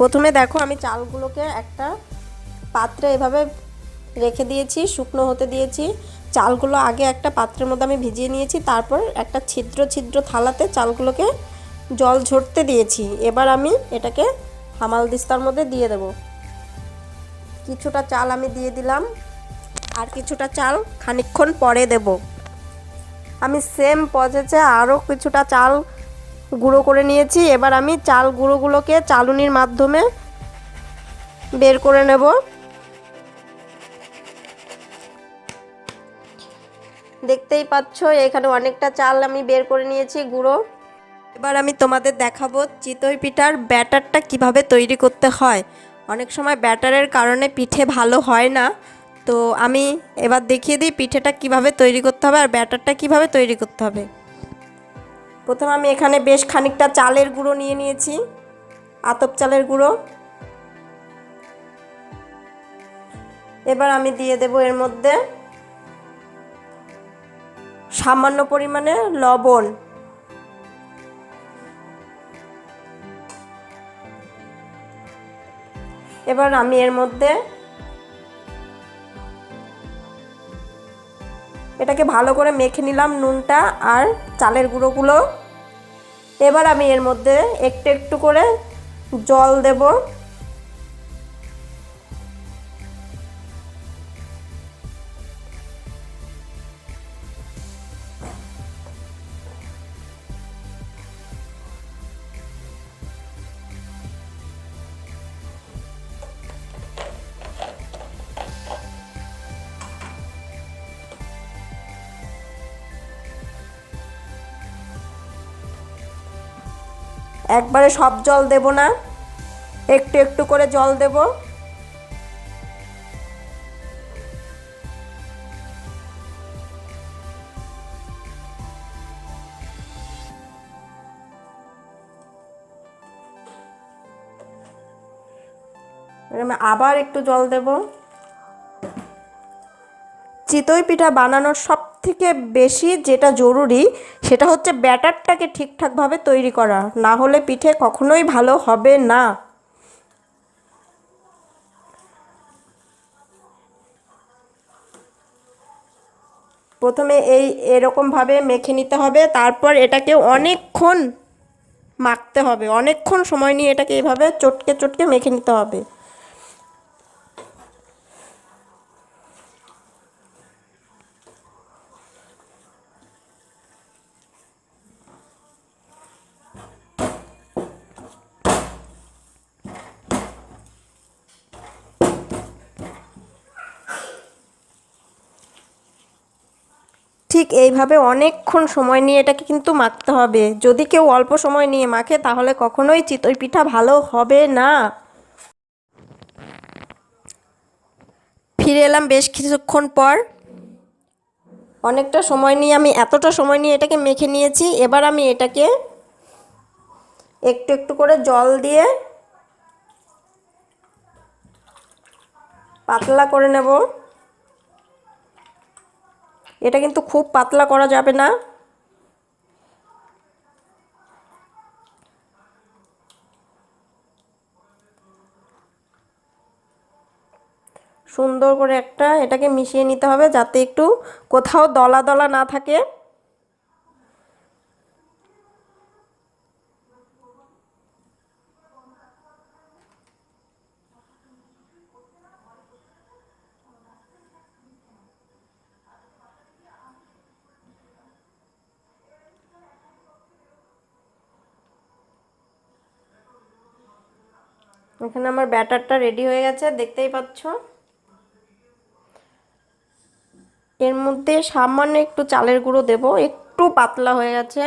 প্রথমে দেখো আমি চালগুলোকে একটা পাত্রে এভাবে রেখে দিয়েছি, শুকনো হতে দিয়েছি। চালগুলো আগে একটা পাত্রের মধ্যে আমি ভিজিয়ে নিয়েছি, তারপর একটা ছিদ্র ছিদ্র থালাতে চালগুলোকে জল ঝরতে দিয়েছি। এবার আমি এটাকে হামাল দিস্তার মধ্যে দিয়ে দেব। কিছুটা চাল আমি দিয়ে দিলাম, আর কিছুটা চাল খানিকক্ষণ পরে দেব। আমি সেম পচেছে আরও কিছুটা চাল গুঁড়ো করে নিয়েছি। এবার আমি চাল গুঁড়োগুলোকে চালুনির মাধ্যমে বের করে নেব। দেখতেই পাচ্ছ, এখানে অনেকটা চাল আমি বের করে নিয়েছি গুঁড়ো। এবার আমি তোমাদের দেখাবো চিতই পিঠার ব্যাটারটা কীভাবে তৈরি করতে হয়। অনেক সময় ব্যাটারের কারণে পিঠে ভালো হয় না। তো আমি এবার দেখিয়ে দিই পিঠেটা কীভাবে তৈরি করতে হবে আর ব্যাটারটা কীভাবে তৈরি করতে হবে। প্রথমে আমি এখানে বেশ খানিকটা চালের গুঁড়ো নিয়ে নিয়েছি, আতপ চালের গুঁড়ো। এবার আমি দিয়ে দেব এর মধ্যে সামান্য পরিমাণে লবণ। এবার আমি এর মধ্যে এটাকে ভালো করে মেখে নিলাম নুনটা আর চালের গুঁড়োগুলো। এবার আমি এর মধ্যে একটু একটু করে জল দেব। একবারে সব জল দেব না। একটু একটু করে জল দেব। আবার একটু জল দেব। চিতই পিঠা বানানোর সব থেকে বেশি যেটা জরুরি সেটা হচ্ছে ব্যাটারটাকে ঠিকঠাকভাবে তৈরি করা। না হলে পিঠে কখনোই ভালো হবে না। প্রথমে এই এরকমভাবে মেখে নিতে হবে, তারপর এটাকে অনেকক্ষণ মাখতে হবে। অনেকক্ষণ সময় নিয়ে এটাকে এইভাবে চটকে চটকে মেখে নিতে হবে। ঠিক এইভাবে অনেকক্ষণ সময় নিয়ে এটাকে কিন্তু মাখতে হবে। যদি কেউ অল্প সময় নিয়ে মাখে, তাহলে কখনোই চিতই পিঠা ভালো হবে না। ফিরে এলাম বেশ কিছুক্ষণ পর। অনেকটা সময় নিয়ে আমি এতটা সময় নিয়ে এটাকে মেখে নিয়েছি। এবার আমি এটাকে একটু একটু করে জল দিয়ে পাতলা করে নেব। এটা কিন্তু খুব পাতলা করা যাবে না। সুন্দর করে একটা এটাকে মিশিয়ে নিতে হবে যাতে একটু কোথাও দলা দলা না থাকে। এখানে আমার ব্যাটারটা রেডি হয়ে গেছে, দেখতেই পাচ্ছ? এর মধ্যে সামান্য একটু চালের গুঁড়ো দেব, একটু পাতলা হয়ে গেছে।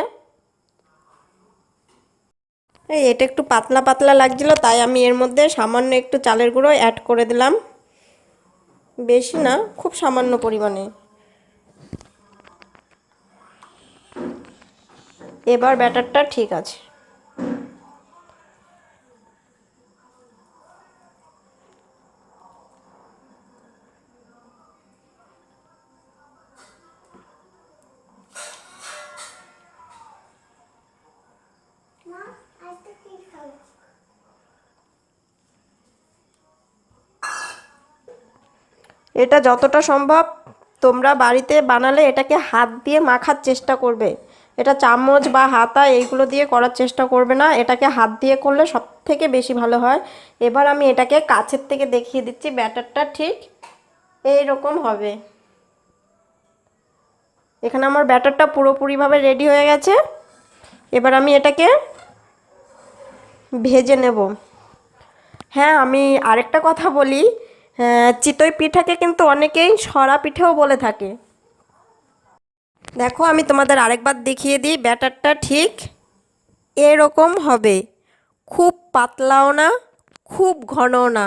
এটা একটু পাতলা পাতলা লাগছিল, তাই আমি এর মধ্যে সামান্য একটু চালের গুঁড়ো অ্যাড করে দিলাম। বেশি না, খুব সামান্য পরিমাণে। এবার ব্যাটারটা ঠিক আছে। এটা যতটা সম্ভব তোমরা বাড়িতে বানালে এটাকে হাত দিয়ে মাখার চেষ্টা করবে। এটা চামচ বা হাতা এইগুলো দিয়ে করার চেষ্টা করবে না, এটাকে হাত দিয়ে করলে সব থেকে বেশি ভালো হয়। এবার আমি এটাকে কাছের থেকে দেখিয়ে দিচ্ছি, ব্যাটারটা ঠিক এই রকম হবে। এখানে আমার ব্যাটারটা পুরোপুরিভাবে রেডি হয়ে গেছে। এবার আমি এটাকে ভেজে নেব। হ্যাঁ আমি আরেকটা কথা বলি চিতই পিঠাকে কিন্তু অনেকেই সরা পিঠেও বলে থাকে। দেখো, আমি তোমাদের আরেকবার দেখিয়ে দিই, ব্যাটারটা ঠিক এরকম হবে। খুব পাতলাও না, খুব ঘনও না,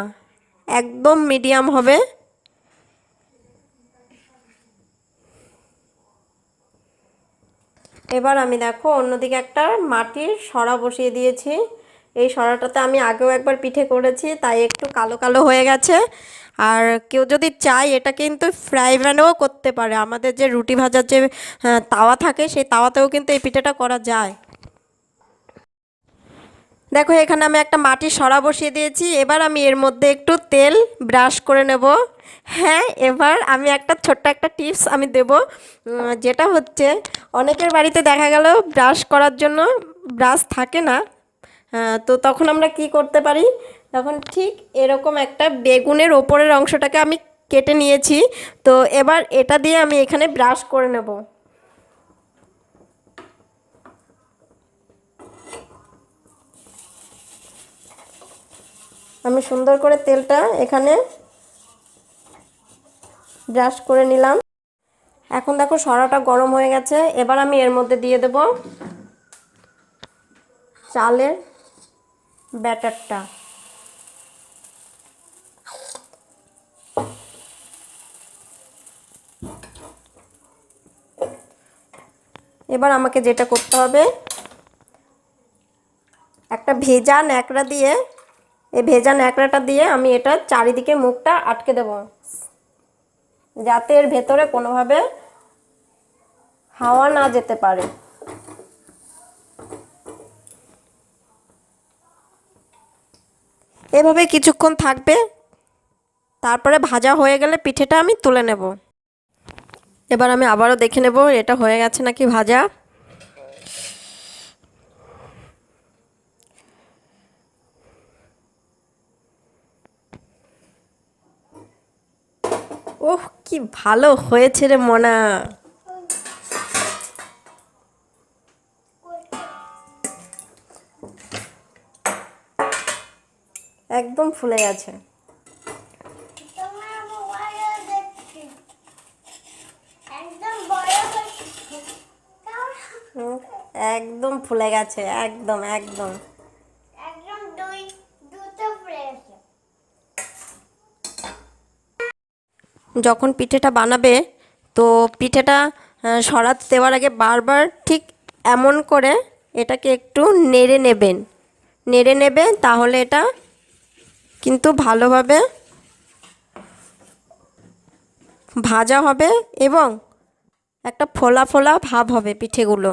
একদম মিডিয়াম হবে। এবার আমি দেখো, অন্যদিকে একটা মাটির সরা বসিয়ে দিয়েছি। এই সরাটাতে আমি আগেও একবার পিঠে করেছি, তাই একটু কালো কালো হয়ে গেছে। আর কেউ যদি চায়, এটা কিন্তু ফ্রাই প্যানেও করতে পারে। আমাদের যে রুটি ভাজার যে তাওয়া থাকে, সেই তাওয়াতেও কিন্তু এই পিঠেটা করা যায়। দেখো, এখানে আমি একটা মাটির সরা বসিয়ে দিয়েছি। এবার আমি এর মধ্যে একটু তেল ব্রাশ করে নেব। হ্যাঁ এবার আমি একটা ছোট্ট একটা টিপস আমি দেব যেটা হচ্ছে, অনেকের বাড়িতে দেখা গেল ব্রাশ করার জন্য ব্রাশ থাকে না। তো তখন আমরা কি করতে পারি? তখন ঠিক এরকম একটা বেগুনের ওপরের অংশটাকে আমি কেটে নিয়েছি। তো এবার এটা দিয়ে আমি এখানে ব্রাশ করে নেব। আমি সুন্দর করে তেলটা এখানে ব্রাশ করে নিলাম। এখন দেখো সরাটা গরম হয়ে গেছে। এবার আমি এর মধ্যে দিয়ে দেব চালের ব্যাটারটা। এবার আমাকে যেটা করতে হবে, একটা ভেজা ন্যাকড়া দিয়ে, এই ভেজা ন্যাকড়াটা দিয়ে আমি এটা চারিদিকে মুখটা আটকে দেব। যাতে এর ভেতরে কোনোভাবে হাওয়া না যেতে পারে। এভাবে কিছুক্ষণ থাকবে, তারপরে ভাজা হয়ে গেলে পিঠেটা আমি তুলে নেব। এবার আমি আবারও দেখে নেব, এটা হয়ে গেছে নাকি ভাজা। ওহ, কি ভালো হয়েছে রে মনা। একদম ফুলে গেছে। একদম ফুলে গেছে একদম একদম। যখন পিঠেটা বানাবে তো পিঠেটা সরাত দেওয়ার আগে বারবার ঠিক এমন করে এটাকে একটু নেড়ে নেবেন। নেড়ে নেবে তাহলে এটা কিন্তু ভালোভাবে ভাজা হবে এবং একটা ফোলা ফোলা ভাব হবে পিঠেগুলো।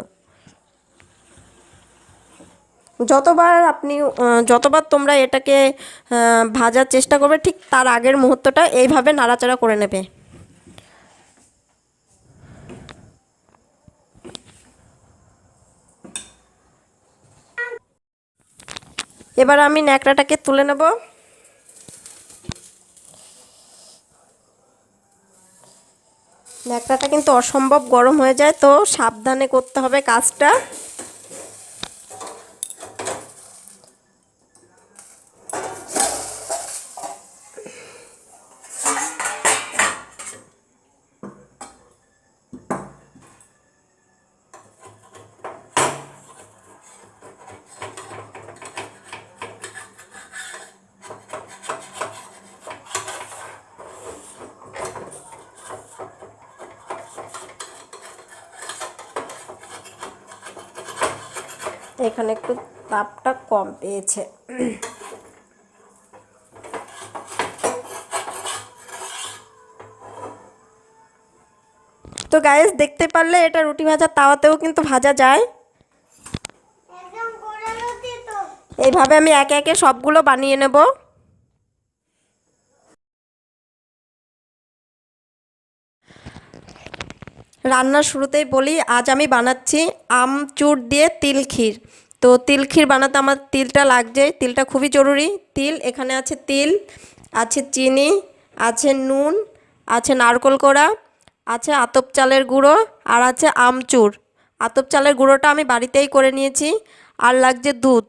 যতবার আপনি যতবার তোমরা এটাকে ভাজার চেষ্টা করবে, ঠিক তার আগের মুহূর্তটা এইভাবে নাড়াচাড়া করে নেবে। এবার আমি ন্যাকড়াটাকে তুলে নেব। ন্যাকড়াটা কিন্তু অসম্ভব গরম হয়ে যায় তো সাবধানে করতে হবে কাজটা। এখানে একটু তাপটা কম পেয়েছে। তো গায়েস দেখতে পারলে এটা রুটি ভাজা, তাওয়াতেও কিন্তু ভাজা যায়। এইভাবে আমি একে একে সবগুলো বানিয়ে নেব। রান্নার শুরুতেই বলি, আজ আমি বানাচ্ছি আমচুর দিয়ে তিল ক্ষীর। তো তিল ক্ষীর বানাতে আমার তিলটা লাগছে, তিলটা খুবই জরুরি। তিল, এখানে আছে তিল, আছে চিনি, আছে নুন, আছে নারকোল কোড়া, আছে আতপ চালের গুঁড়ো আর আছে আমচুর। আতপ চালের গুঁড়োটা আমি বাড়িতেই করে নিয়েছি আর লাগছে দুধ।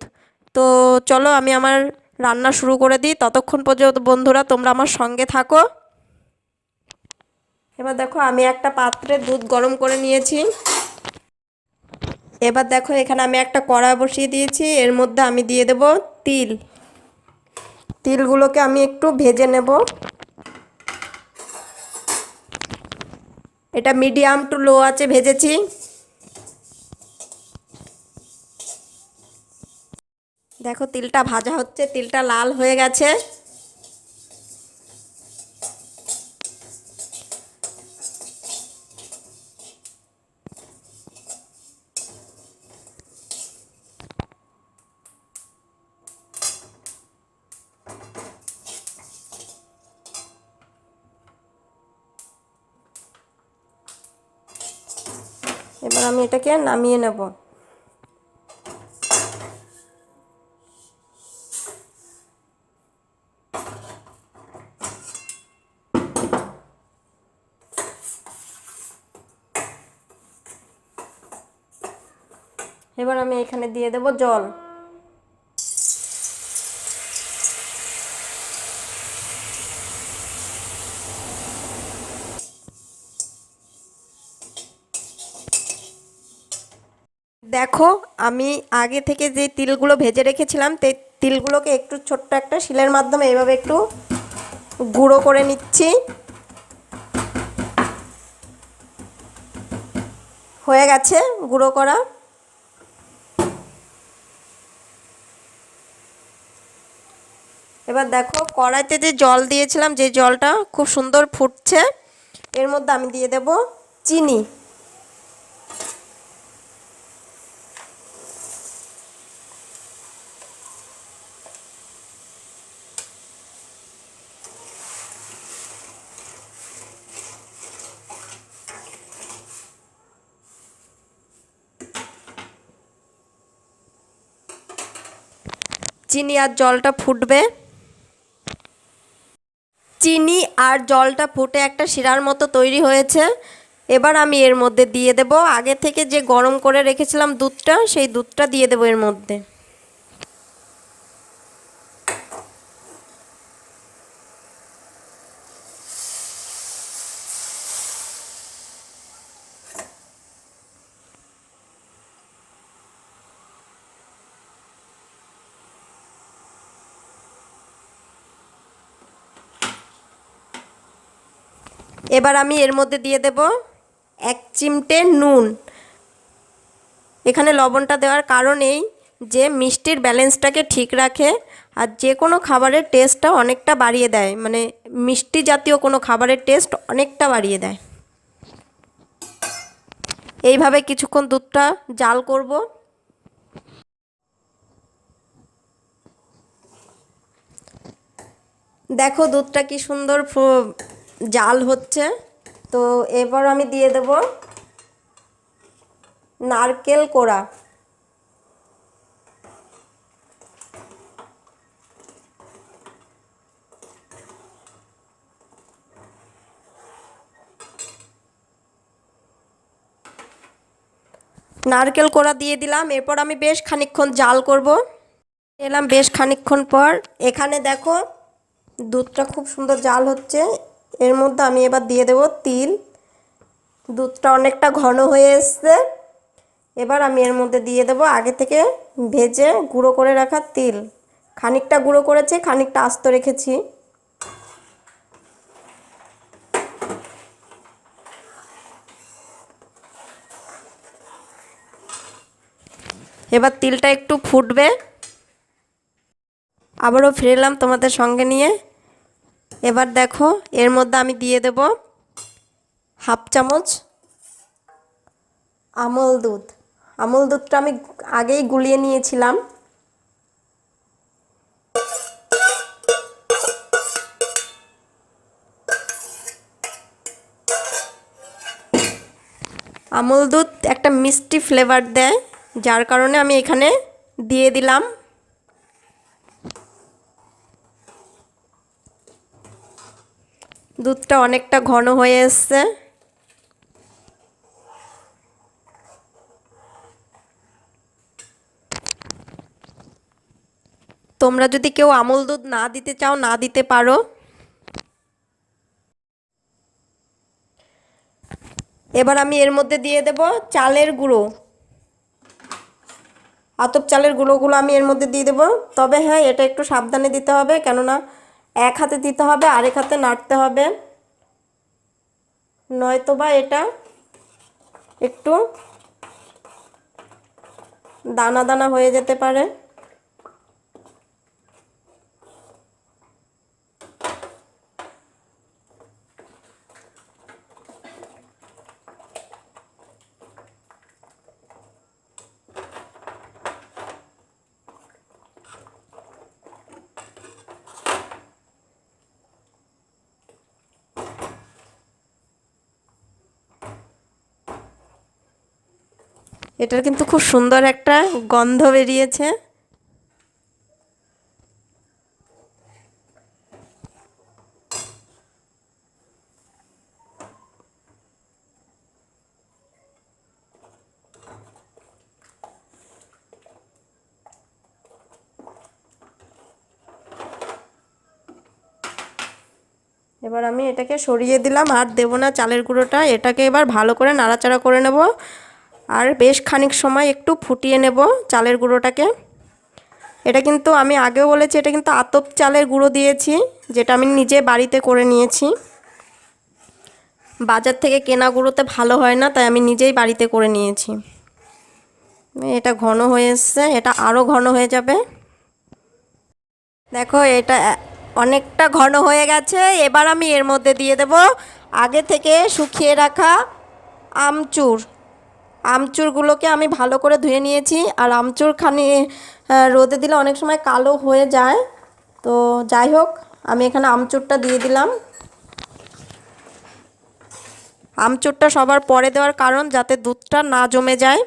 তো চলো আমি আমার রান্না শুরু করে দিই। ততক্ষণ পর্যন্ত বন্ধুরা তোমরা আমার সঙ্গে থাকো। এবার দেখো আমি একটা পাত্রে দুধ গরম করে নিয়েছি। এবার দেখো এখানে আমি একটা কড়া বসিয়ে দিয়েছি, এর মধ্যে আমি দিয়ে দেব তিল। তিলগুলোকে আমি একটু ভেজে নেব। এটা মিডিয়াম টু লো আছে ভেজেছি। দেখো তিলটা ভাজা হচ্ছে, তিলটা লাল হয়ে গেছে। এবার আমি এটাকে নামিয়ে নেব। এবার আমি এখানে দিয়ে দেব জল। দেখো, আমি আগে থেকে যে তিলগুলো ভেজে রেখেছিলাম, তে তিলগুলোকে একটু ছোট্ট একটা শিলের মাধ্যমে এভাবে একটু গুঁড়ো করে নিচ্ছি। হয়ে গেছে গুঁড়ো করা। এবার দেখো, কড়াইতে যে জল দিয়েছিলাম, যে জলটা খুব সুন্দর ফুটছে, এর মধ্যে আমি দিয়ে দেব চিনি। চিনি আর জলটা ফুটবে। চিনি আর জলটা ফুটে একটা শিরার মতো তৈরি হয়েছে। এবার আমি এর মধ্যে দিয়ে দেব। আগে থেকে যে গরম করে রেখেছিলাম দুধটা, সেই দুধটা দিয়ে দেবো এর মধ্যে। এবার আমি এর মধ্যে দিয়ে দেব এক চিমটে নুন। এখানে লবণটা দেওয়ার কারণ এই যে মিষ্টির ব্যালেন্সটাকে ঠিক রাখে আর যে কোনো খাবারের টেস্টটা অনেকটা বাড়িয়ে দেয়। মানে মিষ্টি জাতীয় কোনো খাবারের টেস্ট অনেকটা বাড়িয়ে দেয়। এইভাবে কিছুক্ষণ দুধটা জাল করব। দেখো দুধটা কি সুন্দর জাল হচ্ছে। তো এবার আমি দিয়ে দেব নারকেল কোড়া। নারকেল কোড়া দিয়ে দিলাম। এরপর আমি বেশ খানিকক্ষণ জাল করব। এলাম বেশ খানিকক্ষণ পর। এখানে দেখো, দুধটা খুব সুন্দর জাল হচ্ছে। এর মধ্যে আমি এবার দিয়ে দেব তিল। দুধটা অনেকটা ঘন হয়ে এসছে। এবার আমি এর মধ্যে দিয়ে দেব আগে থেকে ভেজে গুঁড়ো করে রাখা তিল। খানিকটা গুঁড়ো করেছি, খানিকটা আস্ত রেখেছি। এবার তিলটা একটু ফুটবে। আবারও ফিরে এলাম তোমাদের সঙ্গে নিয়ে। এবার দেখো, এর মধ্যে আমি দিয়ে দেব হাফ চামচ আমল দুধ। আমল দুধটা আমি আগেই গুলিয়ে নিয়েছিলাম। আমুল দুধ একটা মিষ্টি ফ্লেভার দেয়, যার কারণে আমি এখানে দিয়ে দিলাম দুধটা অনেকটা ঘন হয়ে এসছে। তোমরা যদি কেউ আমুল দুধ না দিতে চাও, না দিতে পারো। এবার আমি এর মধ্যে দিয়ে দেব চালের গুঁড়ো। আতপ চালের গুঁড়োগুলো আমি এর মধ্যে দিয়ে দেবো। তবে হ্যাঁ এটা একটু সাবধানে দিতে হবে, কেননা এক হাতে দিতে হবে, আরেক হাতে নাড়তে হবে। নয়তোবা এটা একটু দানা দানা হয়ে যেতে পারে। এটার কিন্তু খুব সুন্দর একটা গন্ধ বেরিয়েছে। এবার আমি এটাকে সরিয়ে দিলাম, আর দেবো না চালের গুঁড়োটা। এটাকে এবার ভালো করে নাড়াচাড়া করে নেব। আর বেশ খানিক সময় একটু ফুটিয়ে নেব চালের গুঁড়োটাকে। এটা কিন্তু আমি আগেও বলেছি, এটা কিন্তু আতপ চালের গুঁড়ো দিয়েছি, যেটা আমি নিজে বাড়িতে করে নিয়েছি। বাজার থেকে কেনা গুঁড়োতে ভালো হয় না, তাই আমি নিজেই বাড়িতে করে নিয়েছি। এটা ঘন হয়ে এসছে, এটা আরও ঘন হয়ে যাবে। দেখো, এটা অনেকটা ঘন হয়ে গেছে, এবার আমি এর মধ্যে দিয়ে দেব আগে থেকে শুকিয়ে রাখা আমচুর। আমচুরগুলোকে আমি ভালো করে ধুয়ে নিয়েছি। আর আমচুর খানি রোদে দিলে অনেক সময় কালো হয়ে যায়। তো যাই হোক, আমি এখানে আমচুরটা দিয়ে দিলাম। আমচুরটা সবার পরে দেওয়ার কারণ যাতে দুধটা না জমে যায়।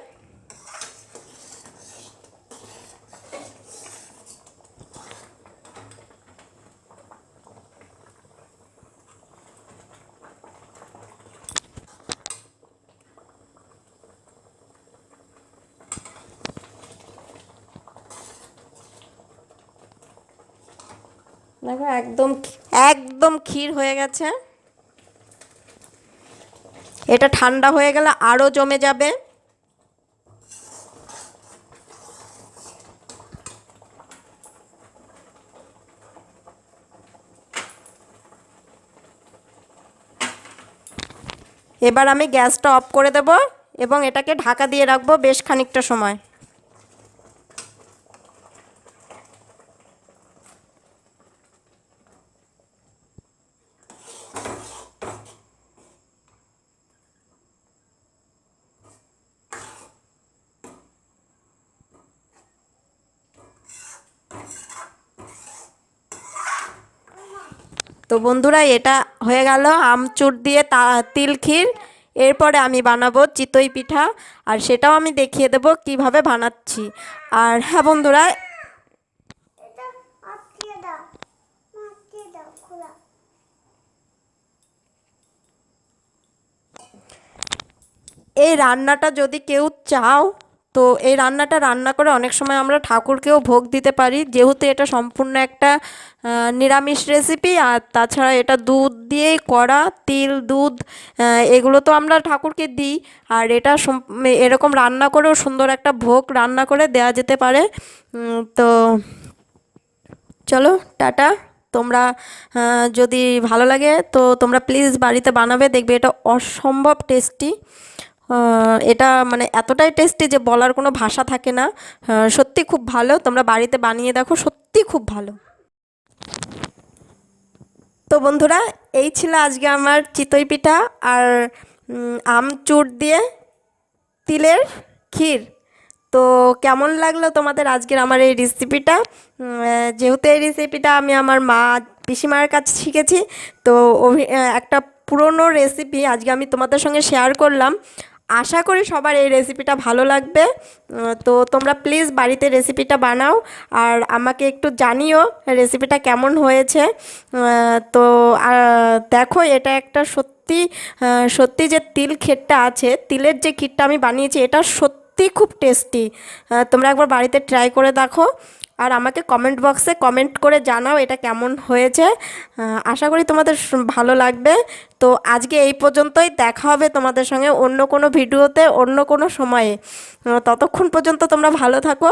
দেখো, একদম একদম ক্ষীর হয়ে গেছে। এটা ঠান্ডা হয়ে গেলে আরও জমে যাবে। এবার আমি গ্যাসটা অফ করে দেব এবং এটাকে ঢাকা দিয়ে রাখব বেশ খানিকটা সময়। তো বন্ধুরা এটা হয়ে গেল আমচুর দিয়ে তা তিল ক্ষীর। এরপরে আমি বানাবো চিতই পিঠা আর সেটাও আমি দেখিয়ে দেবো কীভাবে বানাচ্ছি। আর হ্যাঁ বন্ধুরা এই রান্নাটা যদি কেউ চাও তো এই রান্নাটা রান্না করে অনেক সময় আমরা ঠাকুরকেও ভোগ দিতে পারি। যেহেতু এটা সম্পূর্ণ একটা নিরামিষ রেসিপি আর তাছাড়া এটা দুধ দিয়েই করা, তিল, দুধ এগুলো তো আমরা ঠাকুরকে দিই। আর এটা এরকম রান্না করেও সুন্দর একটা ভোগ রান্না করে দেওয়া যেতে পারে। তো চলো, টাটা। তোমরা যদি ভালো লাগে তো তোমরা প্লিজ বাড়িতে বানাবে। দেখবে এটা অসম্ভব টেস্টি এটা মানে এতটাই টেস্টি যে বলার কোনো ভাষা থাকে না। সত্যি খুব ভালো। তোমরা বাড়িতে বানিয়ে দেখো, সত্যি খুব ভালো। তো বন্ধুরা, এই ছিল আজকে আমার চিতই পিঠা আর আমচুর দিয়ে তিলের ক্ষীর। তো কেমন লাগল তোমাদের আজকের আমার এই রেসিপিটা যেহেতু এই রেসিপিটা আমি আমার মা পিসিমার কাছে শিখেছি, তো একটা পুরনো রেসিপি আজকে আমি তোমাদের সঙ্গে শেয়ার করলাম। আশা করি সবার এই রেসিপিটা ভালো লাগবে। তো তোমরা প্লিজ বাড়িতে রেসিপিটা বানাও আর আমাকে একটু জানিও রেসিপিটা কেমন হয়েছে। তো দেখো এটা একটা সত্যি সত্যি যে তিল ক্ষীরটা আছে, তিলের যে ক্ষীরটা আমি বানিয়েছি এটা সত্যি খুব টেস্টি তোমরা একবার বাড়িতে ট্রাই করে দেখো। আর আমাকে কমেন্ট বক্সে কমেন্ট করে জানাও এটা কেমন হয়েছে। আশা করি তোমাদের ভালো লাগবে। তো আজকে এই পর্যন্তই, দেখা হবে তোমাদের সঙ্গে অন্য কোনো ভিডিওতে, অন্য কোনো সময়ে। ততক্ষণ পর্যন্ত তোমরা ভালো থাকো।